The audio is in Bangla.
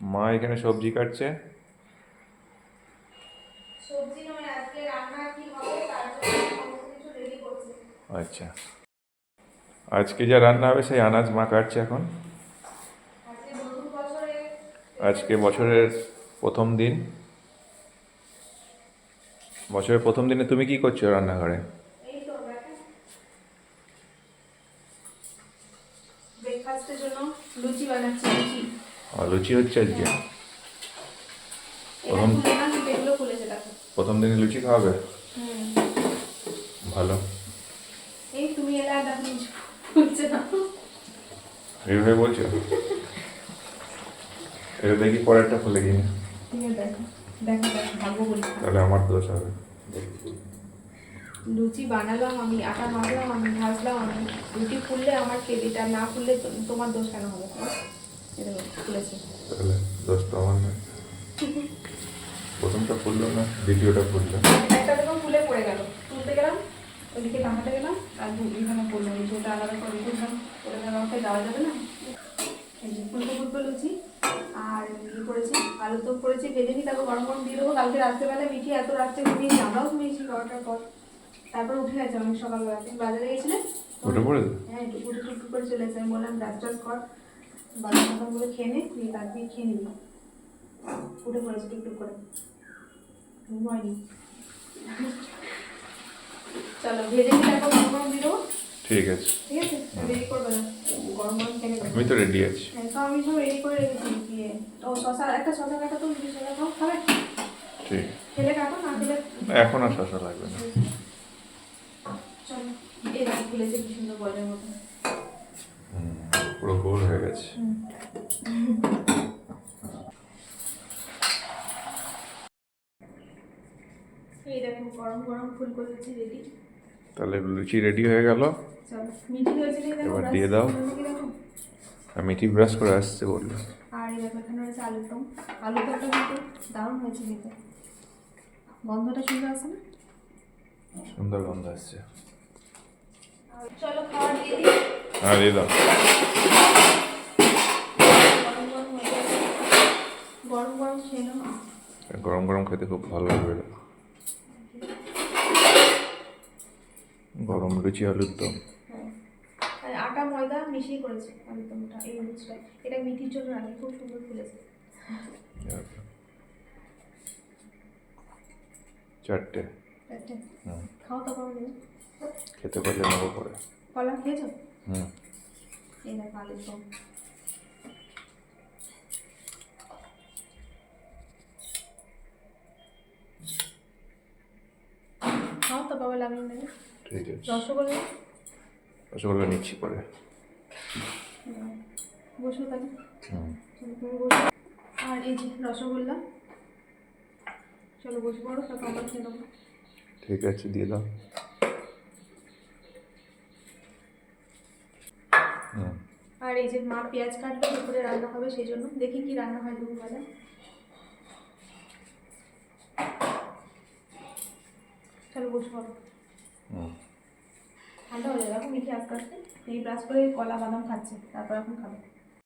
মা এখানে সবজি কাটছে। করছে। আচ্ছা। আজকে যা রান্না হবে সেই আনাজ মা কাটছে এখন। আজকে বছরের প্রথম দিন। বছরের প্রথম দিনে তুমি কি করছ রান্নাঘরে? ব্রেকফাস্টের জন্য লুচি বানাচ্ছি লুচি। লুচি হচ্ছে আজকে। প্রথম- খুলেছে দেখো প্রথম দিনে লুচি খাওয়াবে? ভালো। এই তুমি এলে লুচি না। এইভাবে বলছো? এটা দেখি পরেরটা খুলে গিয়ে ঠিক আছে দেখো। দেখো দেখো তাহলে আমার দোষ হবে। লুচি বানালাম আমি আটা মাখলাম আমি ভাজলাম আমি। রুটি ফুললে আমার আর না ফুললে তোমার দোষ কেন হবে? তাহলে তো আমার না? প্রথমটা ফুললো না দ্বিতীয়টা ফুললো একটা যখন ফুলে পড়ে গেল। তুলতে গেলাম ওইদিকে টাঙাতে গেলাম আর এখানে পড়লাম এই যে আলাদা করে বুঝলাম ওটা আমাকে যাওয়া যাবে না? এই যে ফুলকো ফুলকো লুচি আর ইয়ে করেছি আলুর দম করেছি ভেজে নিই তারপর গরম গরম দিয়ে দেবো। কালকে রাত্রেবেলা মিঠি এত রাত্রে ঘুমিয়েছি আমরাও ঘুমিয়েছি বারোটার পর। তারপর উঠে গেছে অনেক সকালবেলা। তুমি বাজারে গেছিলে? হ্যাঁ একটু করে চলে এসে আমি বললাম ব্রাশ কর। মতন করে খেয়ে নে তুই তারপরে খেয়ে নিবি। উঠে পড়েছে টুকটুক করে। হয়নি। চলো ভেজে তারপর গরম গরম দিয়ে ঠিক আছে। ঠিক আছে? দেরি করবে না। গরম গরম খেয়ে আমি তো রেডি আছি। হ্যাঁ তো আমি সব রেডি করে রেখেছি। দিয়ে ও শশা একটা শশা কাটা তো দুই শশা খাও খাবে? ঠিক। খেলে কাটো না খেলে এখন আর শশা লাগবে না। চলো এই কি সুন্দর বলের মতো। পুরো গোল হয়ে গেছে। এই দেখো গরম গরম ফুল রেডি তাহলে লুচি রেডি হয়ে গেল। এবার দিয়ে দাও। মিঠি ব্রাশ করে আসছে বলল। আর এই দেখো এখানে রয়েছে আলুর দম। আলুর দমটা কিন্তু দারুণ হয়েছে খেতে। গন্ধটা সুন্দর আছে না? সুন্দর গন্ধ আসছে। চলো খাবার দিয়ে দিই। হ্যাঁ দিয়ে দাও গরম গরম হয়ে গেছে গরম গরম খেয়ে নাও গরম গরম খেতে খুব ভালো লাগবে। গরম লুচি আলুর দম। হ্যাঁ। আটা ময়দা মিশিয়ে করেছে আলুর দমটা এই লুচিটা এটা মিঠির জন্য রাখি খুব সুন্দর ফুলেছে। চারটে। চারটে। খাও তো পারো খেতে পারলে নেব পরে। কলা খেয়েছো? হুম। এই দেখো আলুর দম। ঠিক আছে। রসগোল্লা। রসগোল্লা নিচ্ছি পরে। বসো তাহলে তুমি বসো। আর এই যে রসগোল্লা। চলো বসে পড়ো তারপর আবার খেয়ে নেব। ঠিক আছে দিয়ে দাও। আর এই যে মা পেঁয়াজ কাটবে দুপুরে রান্না হবে সেই জন্য। দেখি কি রান্না হয় দুপুরবেলা। চলো বসে পড়ো। ঠান্ডা হয়ে যাবে। এখন মিঠে আস্তে আস্তে এই ব্রাশ করে কলা বাদাম খাচ্ছে তারপর এখন খাবে।